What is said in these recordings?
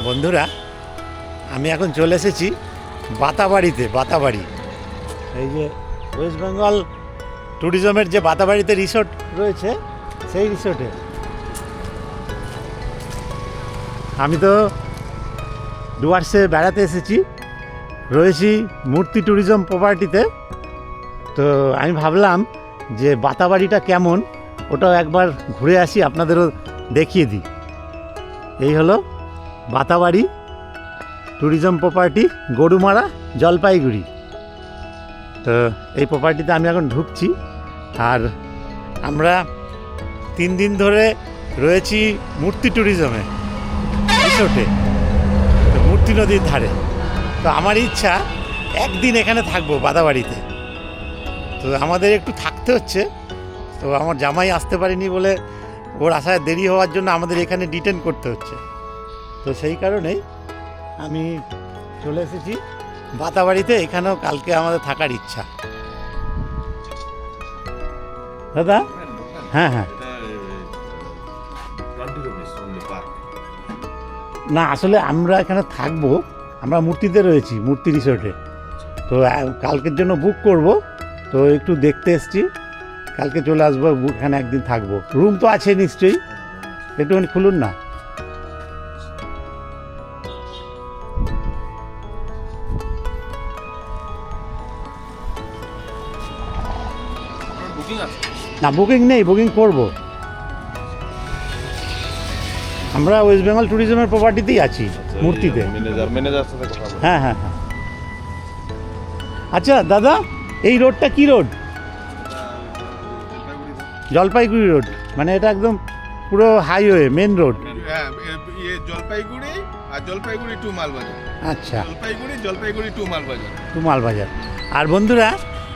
বন্ধুরা, আমি এখন চলে এসেছি বাতাবাড়িতে, বাতাবাড়ি। এই যে ওয়েস্ট বেঙ্গল ট্যুরিজমের যে বাতাবাড়িতে রিসোর্ট রয়েছে, সেই রিসোর্টে। আমি তো ডুয়ার্সে বেড়াতে এসেছি, রয়েছি মূর্তি ট্যুরিজম প্রপার্টিতে। তো আমি ভাবলাম যে বাতাবাড়িটা কেমন, ওটাও একবার ঘুরে আসি, আপনাদেরও দেখিয়ে দিই। এই হলো বাতাবাড়ি ট্যুরিজম প্রপার্টি গরুমারা, জলপাইগুড়ি। তো এই প্রপার্টিতে আমি এখন ঢুকছি। আর আমরা তিন দিন ধরে রয়েছি মূর্তি ট্যুরিজমে রিসোর্টে মূর্তি নদীর ধারে। তো আমার ইচ্ছা, একদিন এখানে থাকব বাদাবাড়িতে তো আমাদের একটু থাকতে হচ্ছে। তো আমার জামাই আসতে পারিনি বলে ওর আসায় দেরি হওয়ার জন্য আমাদের এখানে ডিটেন করতে হচ্ছে। তো সেই কারণেই আমি চলে এসেছি বাতাবাড়িতে, এখানেও কালকে আমাদের থাকার ইচ্ছা। দাদা? হ্যাঁ হ্যাঁ। না, আসলে আমরা এখানে থাকব, আমরা মূর্তিতে রয়েছি, মূর্তি রিসোর্টে। তো কালকের জন্য বুক করব, তো একটু দেখতে এসছি। কালকে চলে আসব, এখানে একদিন থাকব। রুম তো আছে নিশ্চয়ই। একটুখানি খুলুন না। না বুকিং নেই বুকিং করব। আমরা ওয়েস্ট বেঙ্গল ট্যুরিজমের প্রপার্টিতেই আছি মূর্তিতে। কথা বলো। হ্যাঁ হ্যাঁ হ্যাঁ। আচ্ছা দাদা এই রোডটা কি রোড? জলপাইগুড়ি রোড। মানে এটা একদম পুরো হাইওয়ে মেন রোড জলপাইগুড়ি আর জলপাইগুড়ি টু মালবাজার। আচ্ছা। জলপাইগুড়ি জলপাইগুড়ি টু মালবাজার। টু মালবাজার। আর বন্ধুরা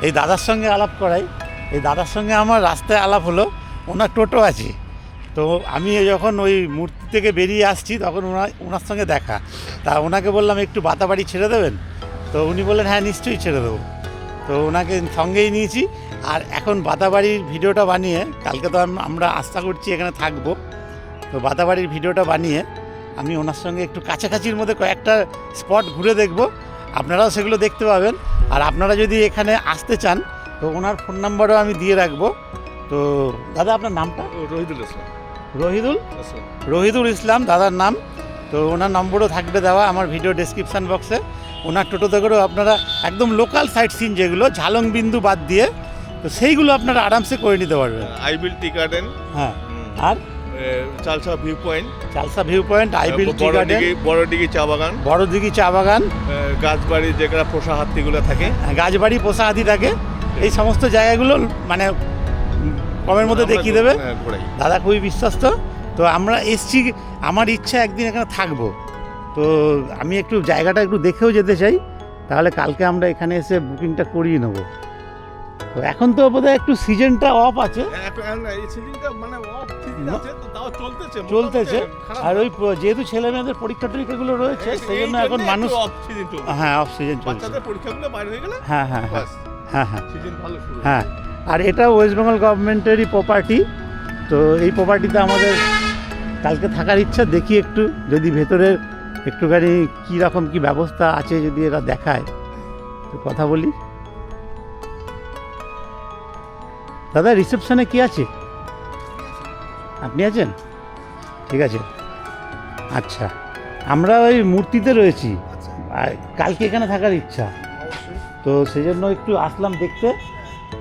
এই দাদার সঙ্গে আলাপ করাই। এই দাদার সঙ্গে আমার রাস্তায় আলাপ হলো, ওনার টোটো আছে। তো আমি যখন ওই মূর্তি থেকে বেরিয়ে আসছি, তখন ওনার ওনার সঙ্গে দেখা। তা ওনাকে বললাম, একটু বাতাবাড়ি ছেড়ে দেবেন? তো উনি বললেন হ্যাঁ নিশ্চয়ই ছেড়ে দেবো। তো ওনাকে সঙ্গেই নিয়েছি। আর এখন বাতাবাড়ির ভিডিওটা বানিয়ে, কালকে তো আম- আমরা আশা করছি এখানে থাকব। তো বাতাবাড়ির ভিডিওটা বানিয়ে, আমি ওনার সঙ্গে একটু কাছাকাছির মধ্যে কয়েকটা স্পট ঘুরে দেখব। আপনারাও সেগুলো দেখতে পাবেন। আর আপনারা যদি এখানে আসতে চান তো ওনার ফোন নাম্বারও আমি দিয়ে রাখব। তো দাদা আপনার নামটা? রহিদুল ইসলাম। রহিদুল। রহিদুল ইসলাম দাদার নাম। তো ওনার নম্বরও থাকবে দেওয়া আমার ভিডিও ডেসক্রিপশান বক্সে ওনার টোটোতে করেও আপনারা একদম লোকাল সাইট সিন যেগুলো ঝালং বিন্দু বাদ দিয়ে তো সেইগুলো আপনারা আরামসে করে নিতে পারবেন। আইবিল টি গার্ডেন হ্যাঁ। আর? Chalsa view point Chalsa view point Aibheel tea garden দিঘি বড় দিঘি চা বাগান। বড় দিঘি চা বাগান। গাছবাড়ি যেগুলো পোষা হাতিগুলো থাকে। গাছবাড়ি পোষাহাতি থাকে। এই সমস্ত জায়গাগুলো মানে কমের মধ্যে দেখিয়ে দেবে। হ্যাঁ, দাদা খুবই বিশ্বস্ত। তো আমরা এসছি আমার ইচ্ছা একদিন এখানে থাকব। তো আমি একটু জায়গাটা একটু দেখেও যেতে চাই। তাহলে কালকে আমরা এখানে এসে বুকিংটা করিয়ে নেব। তো এখন তো বোধহয় একটু সিজনটা অফ আছে। সিজনটা মানে চলতেছে আর ওই যেহেতু ছেলে মেয়েদের পরীক্ষা টরীক্ষাগুলো রয়েছে সেই জন্য এখন মানুষ। হ্যাঁ অফ সিজন চলছে। হয়ে হ্যাঁ হ্যাঁ হ্যাঁ হ্যাঁ। হ্যাঁ। আর এটা ওয়েস্ট বেঙ্গল গভর্নমেন্টেরই প্রপার্টি তো এই প্রপার্টিতে আমাদের কালকে থাকার ইচ্ছা দেখি একটু যদি ভেতরে একটুখানি কী রকম কী ব্যবস্থা আছে যদি এরা দেখায় তো কথা বলি। দাদা রিসেপশনে কি আছে? আপনি আছেন? ঠিক আছে। আচ্ছা আমরা ওই মূর্তিতে রয়েছি। আর কালকে এখানে থাকার ইচ্ছা। তো সেই জন্য একটু আসলাম দেখতে।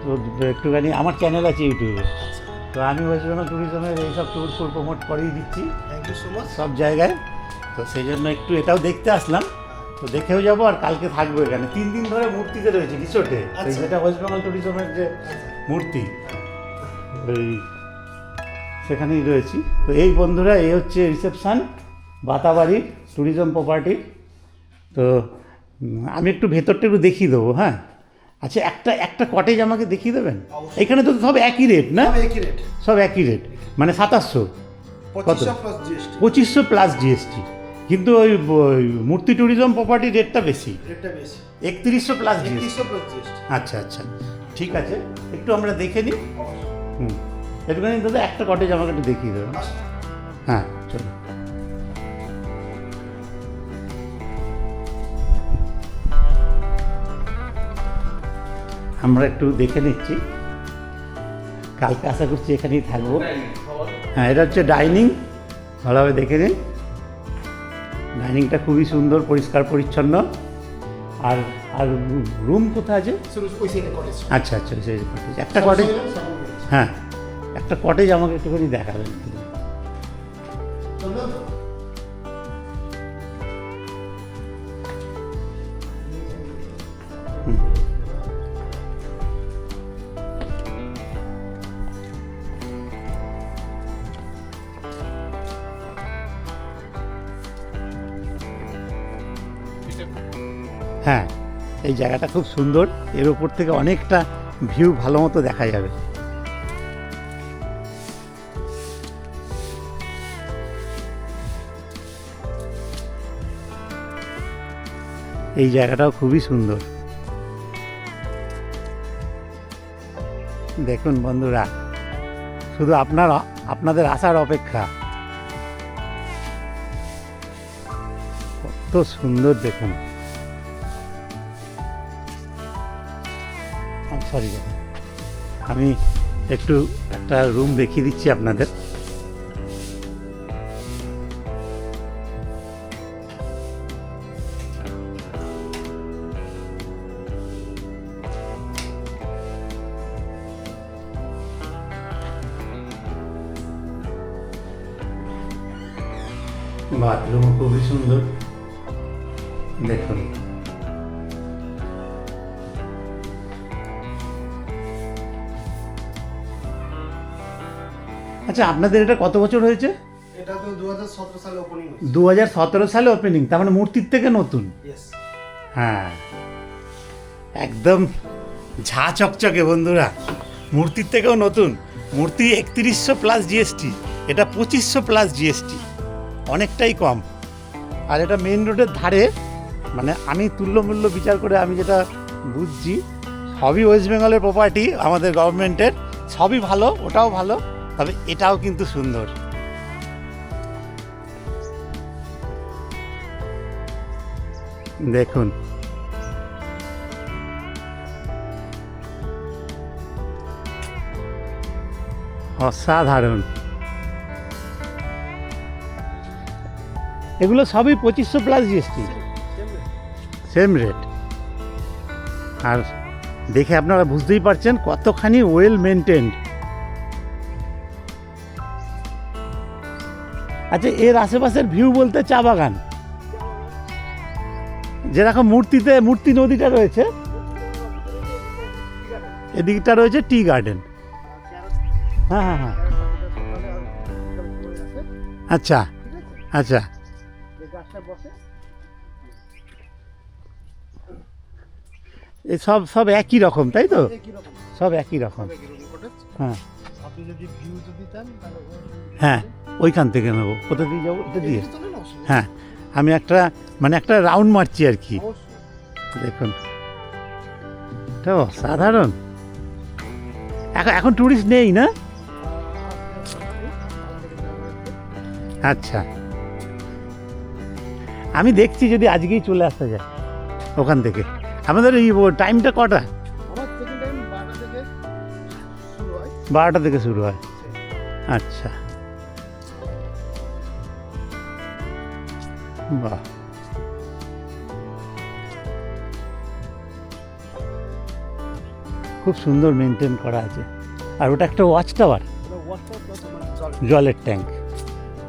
তো একটুখানি আমার চ্যানেল আছে ইউটিউবে। তো আমি ওয়েস্ট বেঙ্গল ট্যুরিজমের এইসব ট্যুর ফুর প্রমোট করেই দিচ্ছি। থ্যাংক ইউ সো মাচ সব জায়গায়। তো সেই জন্য একটু এটাও দেখতে আসলাম। তো দেখেও যাব আর কালকে থাকব এখানে। তিন দিন ধরে মূর্তিতে রয়েছে রিসোর্টে আচ্ছা। যেটা ওয়েস্ট বেঙ্গল ট্যুরিজমের যে মূর্তি ওই সেখানেই রয়েছি। তো এই বন্ধুরা এই হচ্ছে রিসেপশান বাতাবাড়ি ট্যুরিজম প্রপার্টি তো আমি একটু ভেতরটা একটু দেখিয়ে দেবো হ্যাঁ? আচ্ছা একটা একটা কটেজ আমাকে দেখিয়ে দেবেন? এখানে তো সব একই রেট না? সব একই রেট সব একই রেট মানে সাতাশশো। পঁচিশশো প্লাস জিএসটি পঁচিশশো প্লাস জিএসটি কিন্তু ওই মূর্তি ট্যুরিজম প্রপার্টি রেটটা বেশি। রেটটা বেশি। একত্রিশশো প্লাস জিএসটি একত্রিশশো প্লাস জিএসটি আচ্ছা আচ্ছা। ঠিক আছে। একটু আমরা দেখে নিই। হুম। একটুখানি দাদা একটা কটেজ আমাকে একটু দেখিয়ে দেবেন। হ্যাঁ। আমরা একটু দেখে নিচ্ছি। কালকে আশা করছি এখানেই থাকব। হ্যাঁ এটা হচ্ছে ডাইনিং। ভালোভাবে দেখে নিন। ডাইনিংটা খুবই সুন্দর পরিষ্কার পরিচ্ছন্ন। আর আর রুম কোথায় আছে? আচ্ছা আচ্ছা সেই কটেজ একটা কটেজ হ্যাঁ একটা কটেজ আমাকে একটুখানি দেখাবেন। এই জায়গাটা খুব সুন্দর। এর উপর থেকে অনেকটা ভিউ ভালো মতো দেখা যাবে। এই জায়গাটাও খুবই সুন্দর। দেখুন বন্ধুরা, শুধু আপনার আপনাদের আসার অপেক্ষা। কত সুন্দর দেখুন। সরি। আমি একটু একটা রুম দেখিয়ে দিচ্ছি আপনাদের। বাথরুম খুবই সুন্দর। আচ্ছা আপনাদের এটা কত বছর হয়েছে? এটা তো দু হাজার সতেরো সালে ওপেনিং তার মানে মূর্তির থেকে নতুন? হ্যাঁ। একদম ঝা চকচকে বন্ধুরা মূর্তির থেকেও নতুন। মূর্তি একত্রিশশো প্লাস জিএসটি এটা পঁচিশশো প্লাস জিএসটি অনেকটাই কম। আর এটা মেন রোডের ধারে মানে আমি তুল্যমূল্য বিচার করে আমি যেটা বুঝছি সবই ওয়েস্ট বেঙ্গলের প্রপার্টি আমাদের গভর্নমেন্টের সবই ভালো ওটাও ভালো। তবে এটাও কিন্তু সুন্দর। দেখুন। অসাধারণ। এগুলো সবই পঁচিশশো প্লাস জিএসটি সেম রেট আর দেখে আপনারা বুঝতেই পারছেন কতখানি ওয়েল মেনটেন্ড আচ্ছা এর আশেপাশের ভিউ বলতে চা বাগান। যেরকম মূর্তিতে, মূর্তি নদীটা রয়েছে, এদিকটা রয়েছে টি গার্ডেন হ্যাঁ হ্যাঁ হ্যাঁ। আচ্ছা আচ্ছা। এই সব সব একই রকম, তাই তো? সব একই রকম। হ্যাঁ। আপনি যদি ভিউ যদি চান তাহলে হ্যাঁ ওইখান থেকে নেব। কোথা দিয়ে যাব? এটা দিয়ে। হ্যাঁ আমি একটা মানে একটা রাউন্ড মারছি আর কি। দেখুন। তো সাধারণ এখন এখন টুরিস্ট নেই না? আচ্ছা। আমি দেখছি যদি আজকেই চলে আসতে যায় ওখান থেকে। আমাদের এই টাইমটা কটা? বারোটা থেকে শুরু হয়। আচ্ছা। বাহ। খুব সুন্দর মেনটেন করা আছে। আর ওটা একটা ওয়াচ টাওয়ার জলের ট্যাঙ্ক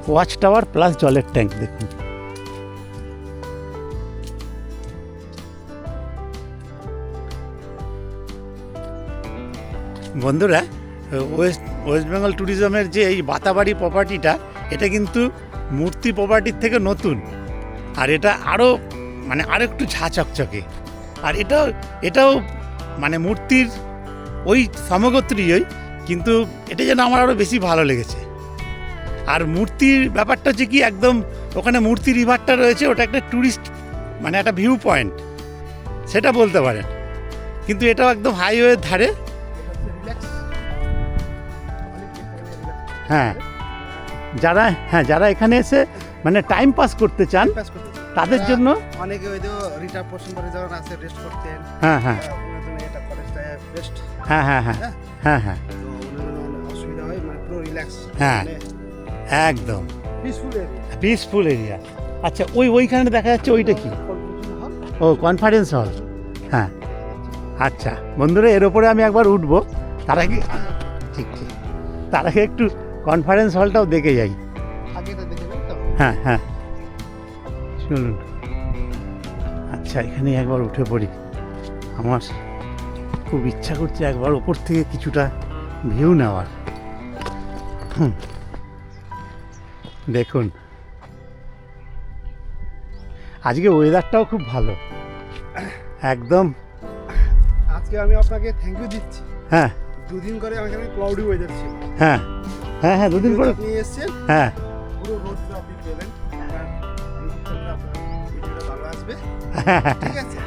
ওয়াচ টাওয়ার প্লাস জলের ট্যাঙ্ক দেখুন। বন্ধুরা ওয়েস্ট ওয়েস্ট বেঙ্গল ট্যুরিজমের যে এই বাতাবাড়ি প্রপার্টিটা এটা কিন্তু মূর্তি প্রপার্টির থেকে নতুন। আর এটা আরও মানে আরও একটু ঝা চকচকে আর এটাও এটাও মানে মূর্তির ওই সমগোত্রীয় কিন্তু এটা যেন আমার আরও বেশি ভালো লেগেছে। আর মূর্তির ব্যাপারটা হচ্ছে কি একদম ওখানে মূর্তি রিভারটা রয়েছে, ওটা একটা ট্যুরিস্ট মানে একটা ভিউ পয়েন্ট সেটা বলতে পারেন। কিন্তু এটাও একদম হাইওয়ের ধারে হ্যাঁ। যারা হ্যাঁ যারা এখানে এসে মানে টাইম পাস করতে চান। তাদের জন্য অনেকে ওই রিটায়ার পোর্শন করে যখন আছে রেস্ট করতেন। হ্যাঁ হ্যাঁ। এটা কলেজটা বেস্ট হ্যাঁ হ্যাঁ হ্যাঁ। হ্যাঁ। হ্যাঁ অসুবিধা হয় মানে পুরো রিল্যাক্স হ্যাঁ। একদম। পিসফুল পিসফুল এরিয়া আচ্ছা ওই ওইখানে দেখা যাচ্ছে ওইটা কি? ও কনফারেন্স হল হ্যাঁ। আচ্ছা বন্ধুরা এর ওপরে আমি একবার উঠবো। তার আগে ঠিক ঠিক। তার আগে একটু কনফারেন্স হলটাও দেখে যাই। হ্যাঁ হ্যাঁ। শুনুন। আচ্ছা এখানে একবার উঠে পড়ি। আমার খুব ইচ্ছা করছে একবার ওপর থেকে কিছুটা ভিউ নেওয়ার। দেখুন। আজকে ওয়েদারটাও খুব ভালো। একদম। আজকে আমি আপনাকে থ্যাংক ইউ দিচ্ছি। হ্যাঁ। দুদিন করে এখানে ক্লাউডি ওয়েদার ছিল। হ্যাঁ। হ্যাঁ হ্যাঁ দুদিন আপনি এসেছেন? হ্যাঁ। পুরো আপনি পেলেন। ঠিক আছে?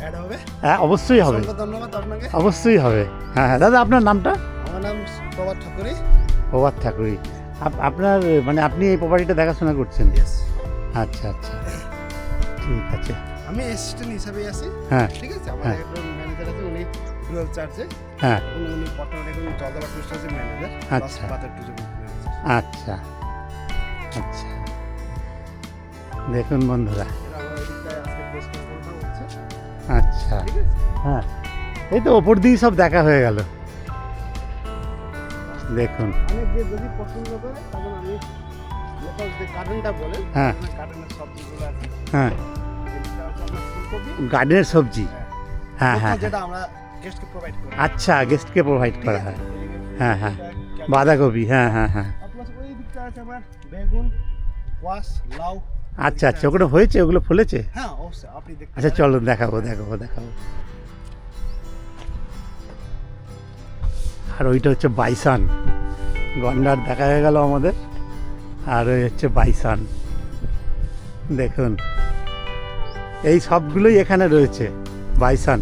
অ্যাড হবে। হ্যাঁ অবশ্যই হবে। ধন্যবাদ আপনাকে। অবশ্যই হবে। হ্যাঁ হ্যাঁ। দাদা আপনার নামটা? আমার নাম প্রভাত ঠাকুরি। প্রভাত ঠাকুরি। আপনার মানে আপনি এই প্রপার্টিটা দেখাশোনা করছেন? আচ্ছা আচ্ছা। ঠিক আছে। আমি অ্যাসিস্ট্যান্ট হিসাবে আছি। হ্যাঁ। ঠিক আছে? আমার হ্যাঁ। চার্জে হ্যাঁ। এবং উনি বর্তমানে এখন ম্যানেজার আচ্ছা। টুরিজম আচ্ছা। আচ্ছা। দেখুন বন্ধুরা। আমার আচ্ছা। হ্যাঁ। এই তো ওপর দিয়েই সব দেখা হয়ে গেল। দেখুন। যদি পছন্দ করে তখন আমি লোকাল যে গার্ডেনটা বলেন হ্যাঁ। গার্ডেনের হ্যাঁ। যেটা গার্ডেনের সবজি। হ্যাঁ। হ্যাঁ যেটা আমরা গেস্টকে প্রোভাইড করি আচ্ছা গেস্টকে প্রোভাইড করা হয়। হ্যাঁ, হ্যাঁ। বাঁধাকপি হ্যাঁ হ্যাঁ হ্যাঁ। আচ্ছা আচ্ছা ওগুলো হয়েছে? ওগুলো ফুলেছে? হ্যাঁ আচ্ছা চলো দেখাবো দেখাবো দেখাবো। আর ওইটা হচ্ছে বাইসান। গন্ডার দেখা হয়ে গেল আমাদের। আর ওই হচ্ছে বাইসান। দেখুন। এই সবগুলোই এখানে রয়েছে বাইসান।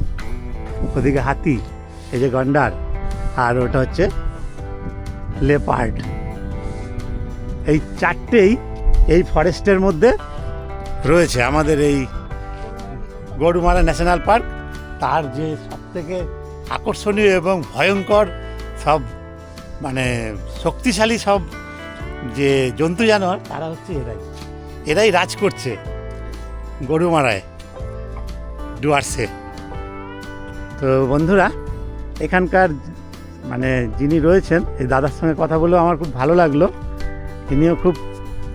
ওদিকে হাতি, এই যে গন্ডার, আর ওটা হচ্ছে লেপার্ড। এই চারটেই এই ফরেস্টের মধ্যে রয়েছে আমাদের এই গরুমারা ন্যাশনাল পার্ক। তার যে সব থেকে আকর্ষণীয় এবং ভয়ঙ্কর সব মানে শক্তিশালী সব যে জন্তু জানোয়ার, তারা হচ্ছে এরাই। এরাই রাজ করছে গরুমারায়, ডুয়ার্সে। তো বন্ধুরা, এখানকার মানে যিনি রয়েছেন, এই দাদার সঙ্গে কথা বলেও আমার খুব ভালো লাগল। তিনিও খুব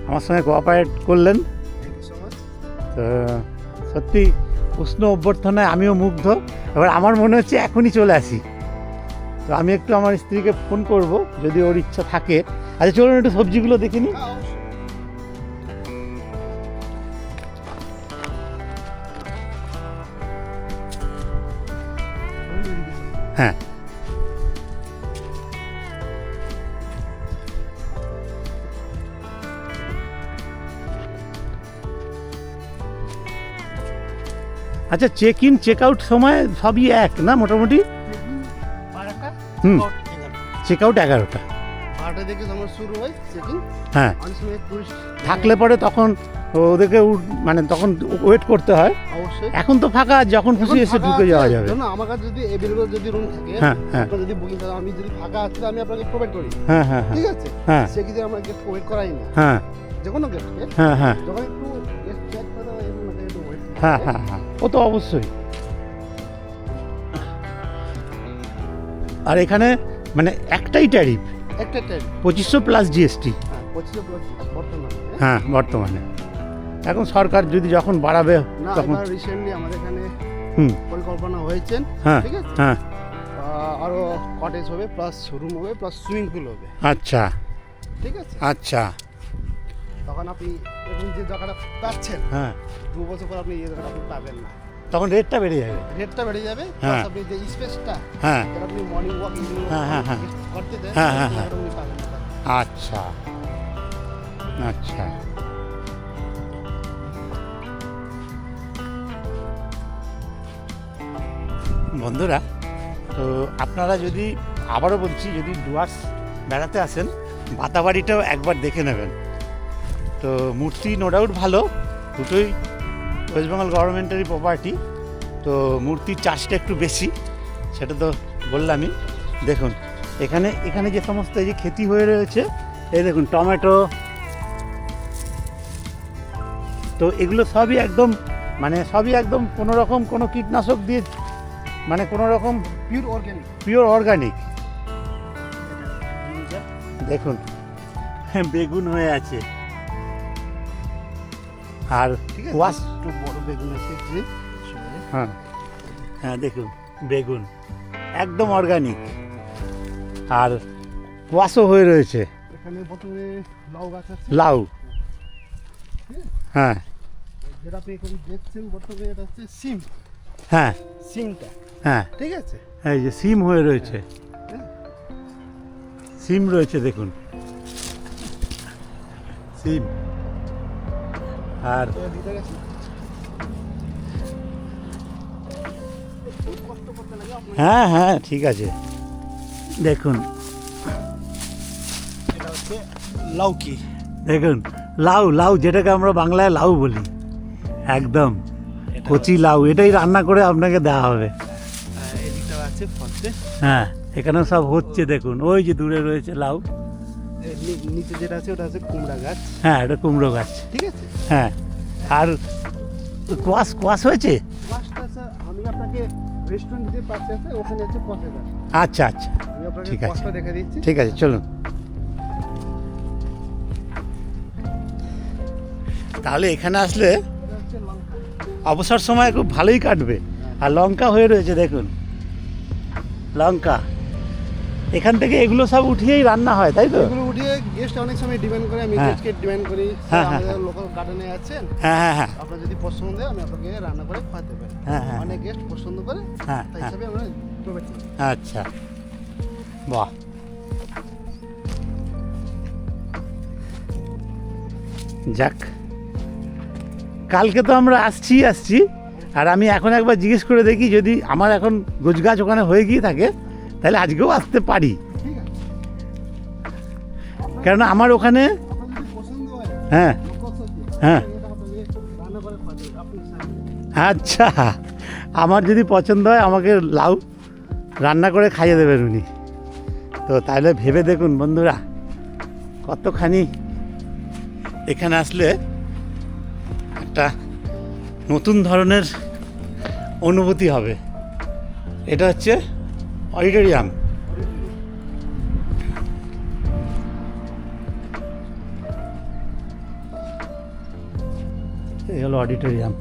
আমার সঙ্গে কোঅপারেট করলেন। তো সত্যি উষ্ণ অভ্যর্থনায় আমিও মুগ্ধ। এবার আমার মনে হচ্ছে এখনই চলে আসি। তো আমি একটু আমার স্ত্রীকে ফোন করব, যদি ওর ইচ্ছা থাকে। আচ্ছা চলুন একটু সবজিগুলো দেখে হ্যাঁ। আচ্ছা চেক ইন চেক আউট সময় সবই এক না মোটামুটি? হুম। চেক আউট এগারোটা। বারোটা থেকে আমার শুরু হয় চেকিং হ্যাঁ। থাকলে পরে তখন ওদেরকে উঠ- মানে তখন ওয়েট করতে হয়। অবশ্যই। এখন তো ফাঁকা যখন খুশি এসে ঢুকে যাওয়া যাবে। আমার কাছে যদি এভেলেবল যদি রুম থাকে হ্যাঁ হ্যাঁ। যদি বুকিং থাকে আমি যদি ফাঁকা আছে আমি আপনাকে প্রোভাইড করি। হ্যাঁ হ্যাঁ হ্যাঁ। ঠিক আছে? হ্যাঁ। ওয়েট করাই না। হ্যাঁ। যে কোনো গেস্টকে হ্যাঁ হ্যাঁ। যখন একটু গেস্ট চেক করে এরকম একটা একটু ওয়েট হ্যাঁ হ্যাঁ হ্যাঁ। ও তো অবশ্যই। আর এখানে মানে একটাই ট্যারিফ একটা পঁচিশশো প্লাস জিএসটি হ্যাঁ প্লাস বর্তমানে। হ্যাঁ? হ্যাঁ বর্তমানে। এখন সরকার যদি যখন বাড়াবে না তখন রিসেন্টলি আমাদের এখানে হুম। পরিকল্পনা হয়েছে হ্যাঁ ঠিক আছে? হ্যাঁ। আহ, আরও কটেজ হবে প্লাস রুম হবে প্লাস সুইমিং পুল হবে আচ্ছা। ঠিক আছে? আচ্ছা। তখন আপনি এখন যে জায়গাটা পাচ্ছেন হ্যাঁ। দু বছর পর আপনি এই জায়গাটা আপনি পাবেন না। তখন রেটটা বেড়ে যাবে। রেটটা বেড়ে যাবে হ্যাঁ। আপনি যে স্পেসটা হ্যাঁ। আপনি মর্নিং ওয়াক হ্যাঁ, হ্যাঁ, হ্যাঁ। করতে দেন হ্যাঁ, হ্যাঁ, হ্যাঁ। আচ্ছা। আচ্ছা। বন্ধুরা, তো আপনারা যদি, আবারও বলছি, যদি ডুয়ার্স বেড়াতে আসেন, বাতাবাড়িটাও একবার দেখে নেবেন। তো মূর্তি নো ডাউট ভালো, দুটোই ওয়েস্ট বেঙ্গল গভর্নমেন্টেরই প্রপার্টি তো মূর্তির চাষটা একটু বেশি, সেটা তো বললামই। দেখুন, এখানে এখানে যে সমস্ত এই যে ক্ষতি হয়ে রয়েছে, এই দেখুন, টমেটো, তো এগুলো সবই একদম মানে সবই একদম কোনো রকম কোনো কীটনাশক দিয়ে মানে কোনো রকম পিওর অর্গ্যানিক পিওর অর্গানিক দেখুন। হ্যাঁ বেগুন হয়ে আছে। আর ওয়াশ একটু বড় বেগুন আছে হ্যাঁ। হ্যাঁ দেখুন বেগুন। একদম অর্গানিক আর কোয়াশও হয়ে রয়েছে। এখানে প্রথমে লাউ গাছ আছে। লাউ। হ্যাঁ। যেটা আপনি দেখছেন বর্তমানে এটা হচ্ছে সিম। হ্যাঁ। সিমটা। হ্যাঁ। ঠিক আছে। এই যে সিম হয়ে রয়েছে। সিম রয়েছে দেখুন। সিম। আর হ্যাঁ হ্যাঁ ঠিক আছে। দেখুন। হচ্ছে লাউকি দেখুন লাউ লাউ যেটাকে আমরা বাংলায় লাউ বলি। একদম। কচি লাউ এটাই রান্না করে আপনাকে দেওয়া হবে। আছে ফলতে হ্যাঁ এখানেও সব হচ্ছে দেখুন। ওই যে দূরে রয়েছে লাউ। নিচে যেটা আছে ওটা আছে কুমড়া গাছ। হ্যাঁ এটা কুমড়ো গাছ। ঠিক আছে? হ্যাঁ আর কোয়াশ কোয়াশ হয়েছে? আমি আপনাকে রেস্টুরেন্ট যে পাশে আছে ওখানে আছে গাছ। আচ্ছা আচ্ছা। ঠিক আছে। দেখে দিচ্ছি। ঠিক আছে চলুন। তাহলে এখানে আসলে অবসর সময় খুব ভালোই কাটবে। আর লঙ্কা হয়ে রয়েছে দেখুন। লঙ্কা। এখান থেকে এগুলো সব উঠিয়েই রান্না হয় তাই তো? এগুলো উঠিয়ে গেস্ট অনেক সময় ডিমান্ড করে আমি হ্যাঁ। গেস্টকে ডিমান্ড করি। হ্যাঁ, হ্যাঁ, আমাদের লোকাল গার্ডেনে আছেন। হ্যাঁ হ্যাঁ হ্যাঁ। আপনার যদি পছন্দ হয় আমি আপনাকে রান্না করে খাওয়াতে পারি। হ্যাঁ, হ্যাঁ। অনেক গেস্ট পছন্দ করে হ্যাঁ তাই হ্যাঁ। হিসাবে আমরা প্রোভাইড করি। আচ্ছা। বাহ। যাক। কালকে তো আমরা আসছি আসছি। আর আমি এখন একবার জিজ্ঞেস করে দেখি যদি আমার এখন গোছগাছ ওখানে হয়ে গিয়ে থাকে, তাহলে আজকেও আসতে পারি। কেননা আমার ওখানে হয়। হ্যাঁ। আচ্ছা। আমার যদি পছন্দ হয়, আমাকে লাউ রান্না করে খাইয়ে দেবেন উনি। তো তাহলে ভেবে দেখুন বন্ধুরা, কতখানি এখানে আসলে একটা নতুন ধরনের অনুভূতি হবে। এটা হচ্ছে অডিটোরিয়াম। এই হলো auditorium.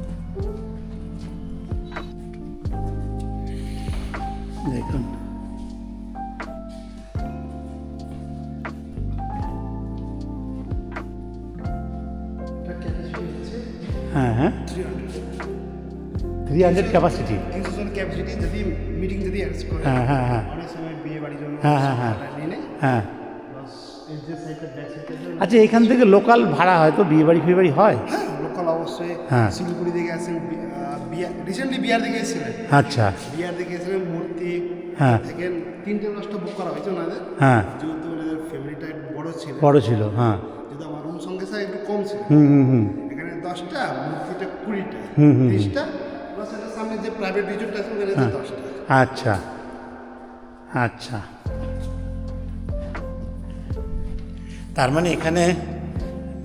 Three hundred capacity capacity যদি মিটিং যদি হ্যাঁ হ্যাঁ হ্যাঁ অনেক সময় বিয়ে বাড়ির জন্য হ্যাঁ, হ্যাঁ, হ্যাঁ। হ্যাঁ আচ্ছা এখান থেকে লোকাল ভাড়া হয় তো বিয়ে বাড়ি ফিয়ে বাড়ি হয়? হ্যাঁ লোকাল অবশ্যই। হ্যাঁ। শিলিগুড়ি থেকে আসেন রিসেন্টলি বিহার থেকে এসেছিলেন আচ্ছা। বিহার থেকে এসেছিলেন মূর্তি। হ্যাঁ। থেকে তিনটে লঞ্চটা বুক করা হয়েছে ওনাদের। হ্যাঁ। যেহেতু ওনাদের ফ্যামিলিটা বড় ছিল। বড় ছিল হ্যাঁ। যেহেতু আমার রুম সঙ্গে স্যার একটু কম ছিল। হুম হুম হুম। এখানে দশটা মূর্তিটা কুড়িটা। হুম, হুম, হুম। তিরিশটা প্লাস এটার সামনে যে প্রাইভেট হ্যাঁ। দশটা। আচ্ছা। আচ্ছা। তার মানে এখানে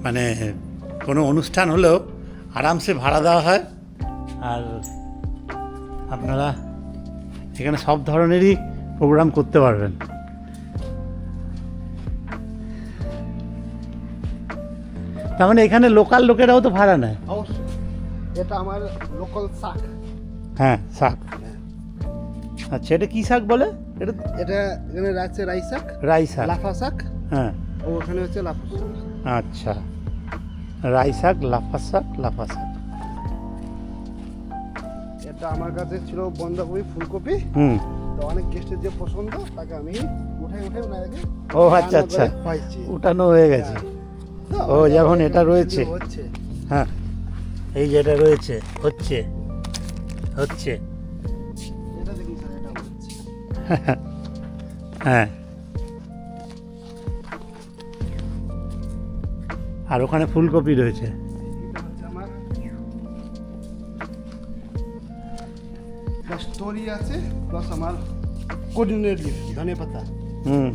মানে কোনো অনুষ্ঠান হলেও আরামসে ভাড়া দেওয়া হয়। আর আপনারা এখানে সব ধরনেরই প্রোগ্রাম করতে পারবেন। তার মানে এখানে লোকাল লোকেরাও তো ভাড়া নেয়। অবশ্যই। এটা আমার লোকাল শাক হ্যাঁ শাক। আচ্ছা এটা কী শাক বলে? এটা এটা এখানে আছে রাই শাক রাই শাক। লাফা শাক। হ্যাঁ। ও ওখানে হচ্ছে লাফা শাক। আচ্ছা। রাই শাক লাফা শাক লাফা শাক। এটা আমার কাছে ছিল বন্ধাকপি ফুলকপি। হুম। তো অনেক গেস্টের যে পছন্দ তাকে আমি উঠে উঠে ওনাদেরকে ও আচ্ছা আচ্ছা। উঠানো হয়ে গেছে। ও, যেমন এটা রয়েছে। হচ্ছে। হ্যাঁ। এই যেটা রয়েছে হচ্ছে। হচ্ছে। হ্যাঁ। আর ওখানে ফুলকপি রয়েছে। তরি আছে প্লাস আমার লিফ ধনে পাতা। হুম।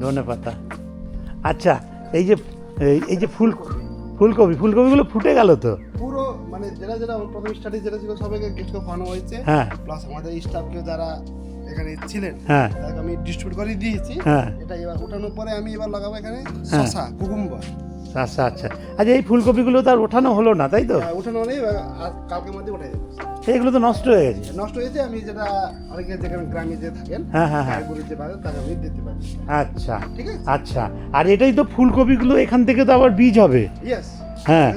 ধনে পাতা। আচ্ছা এই যে এই- যে ফুল ফুলকপি ফুলকপিগুলো ফুটে গেল তো? পুরো যেটা যেটা প্রথম স্টাডি যেটা ছিল সবাইকে গিফট খাওয়ানো হয়েছে। হ্যাঁ। প্লাস আমাদের স্টাফকে যারা এখানে ছিলেন হ্যাঁ। তাদেরকে আমি ডিস্ট্রিবিউট করে দিয়েছি। হ্যাঁ। এটা এবার ওঠানোর পরে আমি এবার লাগাবো এখানে শশা কুকুম্বার। আচ্ছা আচ্ছা। আচ্ছা এই ফুলকপিগুলো তো আর ওঠানো হলো না তাই তো? ওঠানো হলে এবার আর কালকে মধ্যে উঠে যাব। এইগুলো তো নষ্ট হয়ে গেছে। নষ্ট হয়েছে আমি যেটা অনেকে যেখানে গ্রামে যে থাকেন হ্যাঁ হ্যাঁ হ্যাঁ। তাকে আমি দিতে পারি। আচ্ছা। ঠিক আছে? আচ্ছা। আর এটাই তো ফুলকপিগুলো এখান থেকে তো আবার বীজ হবে। ইয়েস হ্যাঁ।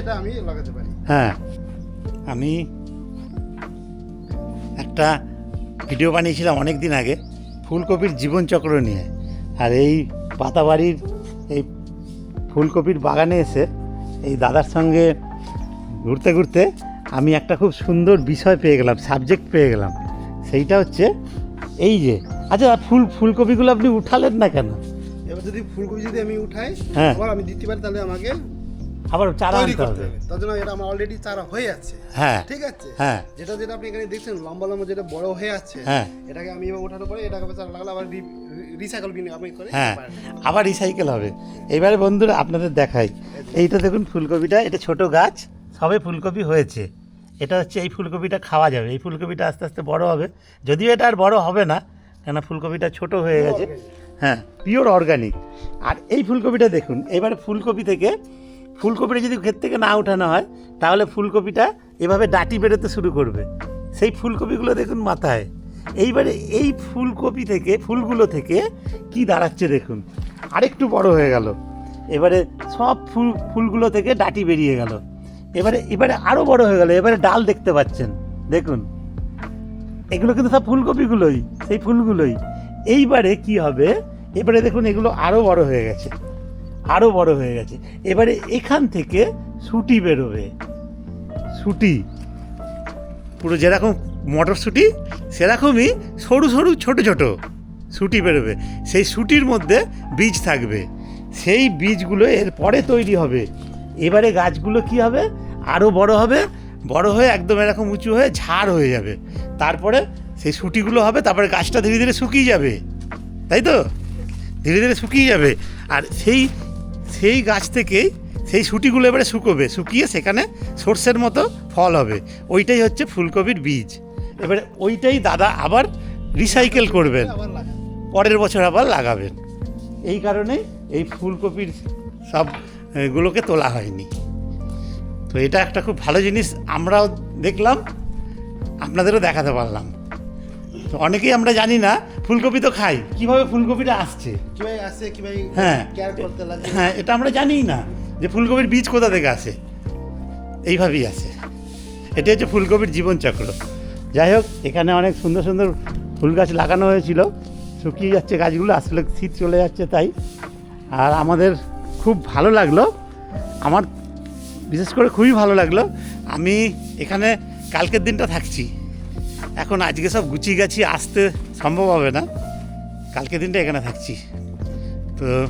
এটা আমি লাগাতে পারি। হ্যাঁ। আমি একটা ভিডিও বানিয়েছিলাম অনেক দিন আগে ফুলকপির জীবনচক্র নিয়ে। আর এই পাতাবাড়ির এই ফুলকপির বাগানে এসে এই দাদার সঙ্গে ঘুরতে ঘুরতে আমি একটা খুব সুন্দর বিষয় পেয়ে গেলাম সাবজেক্ট পেয়ে গেলাম। সেইটা হচ্ছে এই যে আচ্ছা ফুল ফুলকপিগুলো আপনি উঠালেন না কেন? এবার যদি ফুলকপি যদি আমি উঠাই হ্যাঁ। আমি দিতে পারি তাহলে আমাকে আবার চারা আনতে হবে। তার জন্য এটা আমার অলরেডি চারা হয়ে আছে। হ্যাঁ ঠিক আছে? হ্যাঁ। যেটা যেটা আপনি এখানে দেখছেন লম্বা লম্বা যেটা বড় হয়ে আছে হ্যাঁ। এটাকে আমি এবার ওঠানোর পরে এটাকে চারা লাগালে আবার রিসাইকেল বিন আমি করে হ্যাঁ আবার রিসাইকেল হবে। এবারে বন্ধুরা আপনাদের দেখাই। এইটা দেখুন ফুলকপিটা এটা ছোট গাছ সবে ফুলকপি হয়েছে। এটা হচ্ছে এই ফুলকপিটা খাওয়া যাবে। এই ফুলকপিটা আস্তে আস্তে বড় হবে। যদিও এটা আর বড় হবে না কেন ফুলকপিটা ছোট হয়ে গেছে। হ্যাঁ পিওর অর্গানিক আর এই ফুলকপিটা দেখুন এবারে ফুলকপি থেকে ফুলকপিটা যদি ক্ষেত থেকে না উঠানো হয়, তাহলে ফুলকপিটা এভাবে ডাটি বেরোতে শুরু করবে। সেই ফুলকপিগুলো দেখুন মাথায়। এইবারে এই ফুলকপি থেকে, ফুলগুলো থেকে কি দাঁড়াচ্ছে দেখুন। আরেকটু বড় হয়ে গেল। এবারে সব ফুল, ফুলগুলো থেকে ডাটি বেরিয়ে গেল। এবারে এবারে আরও বড় হয়ে গেল। এবারে ডাল দেখতে পাচ্ছেন। দেখুন। এগুলো কিন্তু সব ফুলকপিগুলোই, সেই ফুলগুলোই। এইবারে কি হবে? এবারে দেখুন, এগুলো আরও বড় হয়ে গেছে। আরও বড় হয়ে গেছে। এবারে এখান থেকে সুটি বেরোবে। সুটি পুরো যেরকম মটরশুঁটি সেরকমই সরু সরু ছোট ছোট সুটি বেরোবে। সেই সুটির মধ্যে বীজ থাকবে। সেই বীজগুলো এর পরে তৈরি হবে। এবারে গাছগুলো কি হবে? আরও বড় হবে। বড় হয়ে একদম এরকম উঁচু হয়ে ঝাড় হয়ে যাবে। তারপরে সেই সুটিগুলো হবে, তারপরে গাছটা ধীরে ধীরে শুকিয়ে যাবে। তাই তো? ধীরে ধীরে শুকিয়ে যাবে। আর সেই সেই গাছ থেকেই সেই সুটিগুলো এবারে শুকোবে শুকিয়ে সেখানে সর্ষের মতো ফল হবে। ওইটাই হচ্ছে ফুলকপির বীজ। এবারে ওইটাই দাদা আবার রিসাইকেল করবেন। পরের বছর আবার লাগাবেন। এই কারণে এই ফুলকপির সব গুলোকে তোলা হয়নি। তো এটা একটা খুব ভালো জিনিস। আমরাও দেখলাম আপনাদেরও দেখাতে পারলাম। তো অনেকেই আমরা জানি না ফুলকপি তো খাই। কীভাবে ফুলকপিটা আসছে? কীভাবে আসে কীভাবে হ্যাঁ। কেয়ার করতে লাগে? হ্যাঁ এটা আমরা জানিই না যে ফুলকপির বীজ কোথা থেকে আসে। এইভাবেই আসে। এটা হচ্ছে ফুলকপির জীবনচক্র। যাই হোক এখানে অনেক সুন্দর সুন্দর ফুল গাছ লাগানো হয়েছিল। শুকিয়ে যাচ্ছে গাছগুলো আসলে শীত চলে যাচ্ছে তাই। আর আমাদের খুব ভালো লাগল। আমার বিশেষ করে খুবই ভালো লাগল। আমি এখানে কালকের দিনটা থাকছি। এখন আজকে সব গুছিয়ে গাছি আসতে সম্ভব হবে না। কালকের দিনটা এখানে থাকছি। তো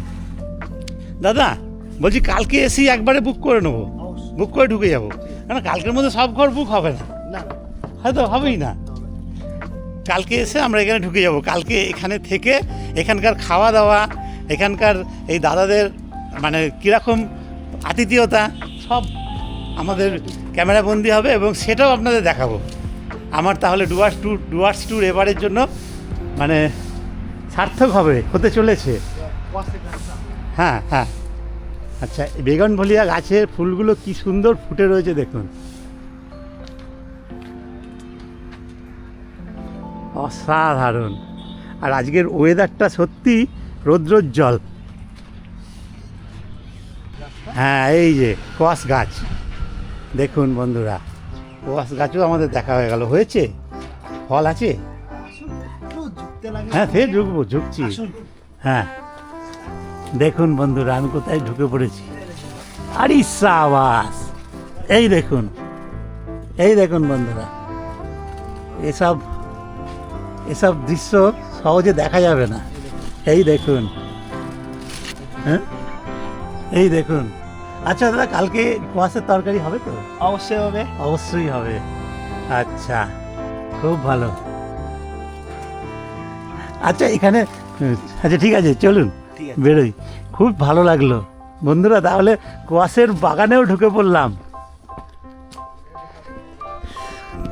দাদা বলছি কালকে এসেই একবারে বুক করে নেব। বুক করে ঢুকে যাব। কেন কালকের মধ্যে সব ঘর বুক হবে না। না। হয়তো হবেই না। কালকে এসে আমরা এখানে ঢুকে যাব। কালকে এখানে থেকে এখানকার খাওয়া দাওয়া এখানকার এই দাদাদের মানে কীরকম আতিথেয়তা সব আমাদের ক্যামেরা বন্দি হবে এবং সেটাও আপনাদের দেখাবো। আমার তাহলে ডুয়ার্স ট্যুর ডুয়ার্স ট্যুর এবারের জন্য মানে সার্থক হবে, হতে চলেছে। হ্যাঁ হ্যাঁ। আচ্ছা বেগন ভলিয়া গাছের ফুলগুলো কি সুন্দর ফুটে রয়েছে দেখুন। অসাধারণ। আর আজকের ওয়েদারটা সত্যি রৌদ্রোজ্জ্বল। হ্যাঁ এই যে, কোয়াশ গাছ। দেখুন বন্ধুরা। কোয়াশ গাছও আমাদের দেখা হয়ে গেল। হয়েছে? ফল আছে? হ্যাঁ সে ঢুকবো ঝুঁকছি। আসুন। হ্যাঁ। দেখুন বন্ধুরা আমি কোথায় ঢুকে পড়েছি? আরে সাবাস! এই দেখুন এই দেখুন বন্ধুরা। এসব এসব দৃশ্য সহজে দেখা যাবে না। এই দেখুন হ্যাঁ? এই দেখুন। আচ্ছা দাদা কালকে কোয়াশের তরকারি হবে তো? অবশ্যই হবে। অবশ্যই হবে। আচ্ছা খুব ভালো। আচ্ছা এখানে আচ্ছা ঠিক আছে চলুন ঠিক বেরোই। খুব ভালো লাগল। বন্ধুরা তাহলে কোয়াশের বাগানেও ঢুকে পড়লাম।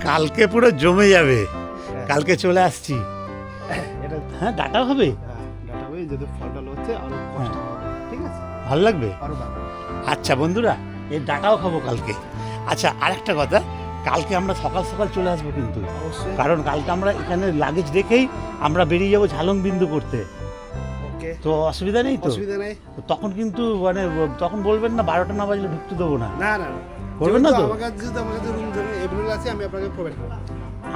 কালকে পুরো জমে যাবে। কালকে চলে আসছি। এটা হ্যাঁ ডাটা হবে? ডাটা হবে যদি ফলটা হচ্ছে আরও কষ্ট হবে। ঠিক আছে? ভালো লাগবে? আরও ভালো। আচ্ছা বন্ধুরা এই ডাটাও খাব কালকে। আচ্ছা আরেকটা কথা কালকে আমরা সকাল সকাল চলে আসব কিন্তু। কারণ কালকে আমরা এখানে লাগেজ রেখেই আমরা বেরিয়ে যাব ঝালং বিন্দু করতে। ওকে। তো অসুবিধা নেই তো? অসুবিধা নেই। তখন কিন্তু মানে তখন বলবেন না বারোটা না বাজলে ঢুকতে দেবো না। না না না। করবেন না তো? রুম আছে আমি আপনাকে প্রোভাইড করব।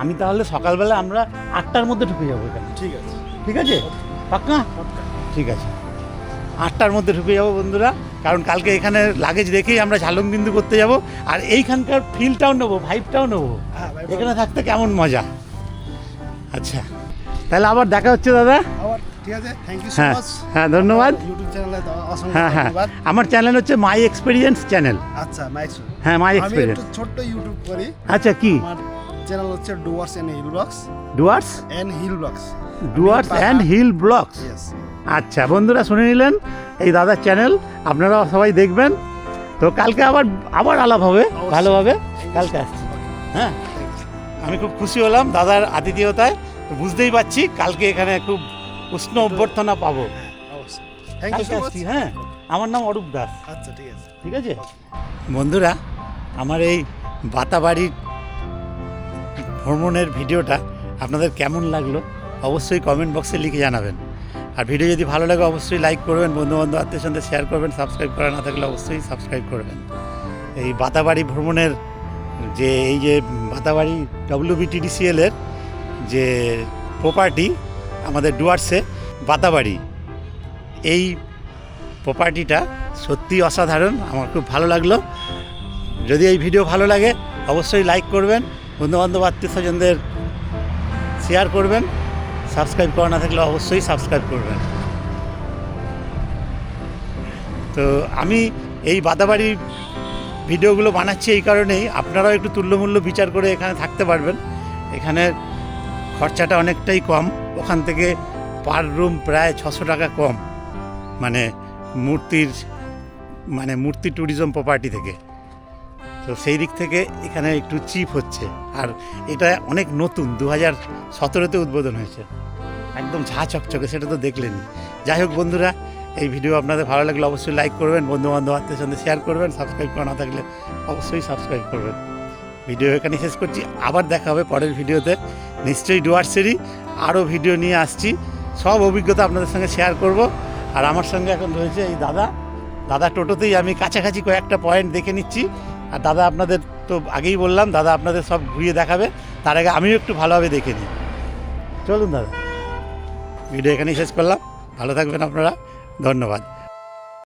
আমি তাহলে সকালবেলা আমরা আটটার মধ্যে ঢুকে যাব এখানে। ঠিক আছে। ঠিক আছে? পাক্কা। ঠিক আছে। আটটার মধ্যে ঢুকে যাব বন্ধুরা। কারণ কালকে এখানে লাগেজ রেখেই আমরা ঝালং বিন্দু করতে যাব আর এইখানকার ফিলটাও নেব ভাইবটাও নেব। হ্যাঁ এখানে থাকতে কেমন মজা? আচ্ছা তাহলে আবার দেখা হচ্ছে দাদা। ইউ সো হ্যাঁ হ্যাঁ ধন্যবাদ। অসংখ্য হ্যাঁ হ্যাঁ। আমার চ্যানেল হচ্ছে মাই এক্সপিরিয়েন্স চ্যানেল আচ্ছা হ্যাঁ মাই এক্সপিরিয়েন্স ছোট্ট ইউটিউব করি। আচ্ছা কি? চ্যানেল হচ্ছে Dooars and hill blogs Dooars and hill blogs Dooars and hill blogs আচ্ছা বন্ধুরা শুনে নিলেন এই দাদার চ্যানেল আপনারা সবাই দেখবেন। তো কালকে আবার আবার আলাপ হবে ভালোভাবে কালকে আসছি। হ্যাঁ আমি খুব খুশি হলাম দাদার আতিথেয়তায়। তো বুঝতেই পারছি কালকে এখানে খুব উষ্ণ অভ্যর্থনা পাবো। আসছি হ্যাঁ। আমার নাম অরূপ দাস। আচ্ছা ঠিক আছে। ঠিক আছে? বন্ধুরা আমার এই বাতাবাড়ির ভ্রমণের ভিডিওটা আপনাদের কেমন লাগল? অবশ্যই কমেন্ট বক্সে লিখে জানাবেন। আর ভিডিও যদি ভালো লাগে, অবশ্যই লাইক করবেন বন্ধু বান্ধব আত্মীয় সঙ্গে শেয়ার করবেন সাবস্ক্রাইব করা না থাকলে অবশ্যই সাবস্ক্রাইব করবেন। এই বাতাবাড়ি ভ্রমণের যে, এই যে বাতাবাড়ি ডব্লিউবিটিডিসিএল এর যে প্রপার্টি আমাদের ডুয়ার্সে, বাতাবাড়ি, এই প্রপার্টিটা সত্যি অসাধারণ, আমার খুব ভালো লাগল। যদি এই ভিডিও ভালো লাগে, অবশ্যই লাইক করবেন, বন্ধুবান্ধব, আত্মীয় স্বজনদের শেয়ার করবেন। সাবস্ক্রাইব করা না থাকলে অবশ্যই সাবস্ক্রাইব করবেন। তো আমি এই বাদাবাড়ি ভিডিওগুলো বানাচ্ছি এই কারণেই। আপনারাও একটু তুল্যমূল্য বিচার করে এখানে থাকতে পারবেন। এখানে খরচাটা অনেকটাই কম। ওখান থেকে পার রুম প্রায় ছশো টাকা কম। মানে মূর্তির মানে মূর্তি ট্যুরিজম প্রপার্টি থেকে। তো সেই দিক থেকে এখানে একটু চিপ হচ্ছে। আর এটা অনেক নতুন দু হাজার সতেরোতে উদ্বোধন হয়েছে। একদম ঝা চকচকে, সেটা তো দেখলেনই। যাই হোক বন্ধুরা, এই ভিডিও আপনাদের ভালো লাগলে অবশ্যই লাইক করবেন বন্ধু বান্ধব আত্মীয় সঙ্গে শেয়ার করবেন সাবস্ক্রাইব করা না থাকলে অবশ্যই সাবস্ক্রাইব করবেন। ভিডিও এখানে শেষ করছি, আবার দেখা হবে পরের ভিডিওতে। নিশ্চয়ই ডুয়ার্সেরই আরও ভিডিও নিয়ে আসছি। সব অভিজ্ঞতা আপনাদের সঙ্গে শেয়ার করব। আর আমার সঙ্গে এখন রয়েছে এই দাদা। দাদা টোটোতেই আমি কাছাকাছি কয়েকটা পয়েন্ট দেখে নিচ্ছি। আর দাদা আপনাদের তো আগেই বললাম, দাদা আপনাদের সব ঘুরিয়ে দেখাবে। তার আগে আমিও একটু ভালোভাবে দেখে নিই। চলুন দাদা। ভিডিও এখানেই শেষ করলাম। ভালো থাকবেন আপনারা। ধন্যবাদ।